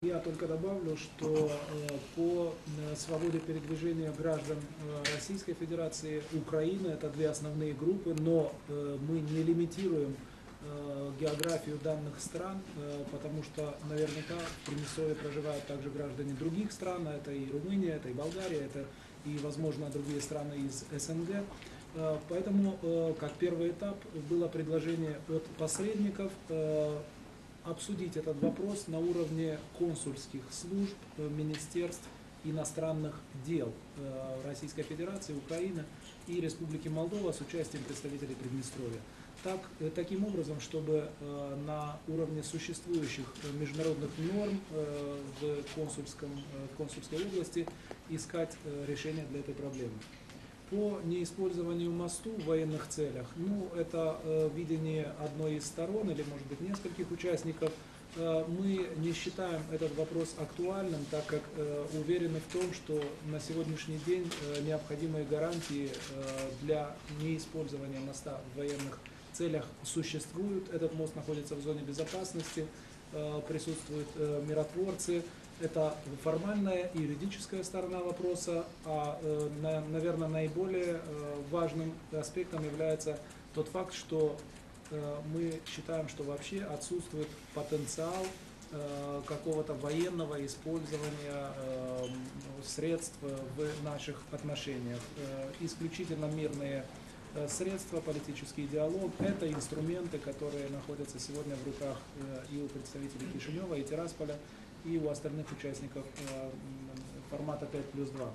Я только добавлю, что э, по э, свободе передвижения граждан э, Российской Федерации Украины это две основные группы, но мы не лимитируем географию данных стран, потому что наверняка в Приднестровье проживают также граждане других стран, а это и Румыния, это и Болгария, это и, возможно, другие страны из СНГ. Поэтому, как первый этап, было предложение от посредников обсудить этот вопрос на уровне консульских служб, э, министерств иностранных дел э, Российской Федерации, Украины и Республики Молдова с участием представителей Приднестровья. Так, э, таким образом, чтобы на уровне существующих международных норм в, консульском, в консульской области искать решение для этой проблемы. По неиспользованию мосту в военных целях, ну, это э, видение одной из сторон или, может быть, нескольких участников. Э, мы не считаем этот вопрос актуальным, так как э, уверены в том, что на сегодняшний день э, необходимые гарантии э, для неиспользования моста в военных целях существуют. Этот мост находится в зоне безопасности, э, присутствуют э, миротворцы, это формальная и юридическая сторона вопроса, а, э, наверное, наиболее важным аспектом является тот факт, что мы считаем, что вообще отсутствует потенциал какого-то военного использования средств в наших отношениях. Исключительно мирные средства, политический диалог – это инструменты, которые находятся сегодня в руках и у представителей Кишинева, и Тирасполя, и у остальных участников э, формата 5 плюс 2.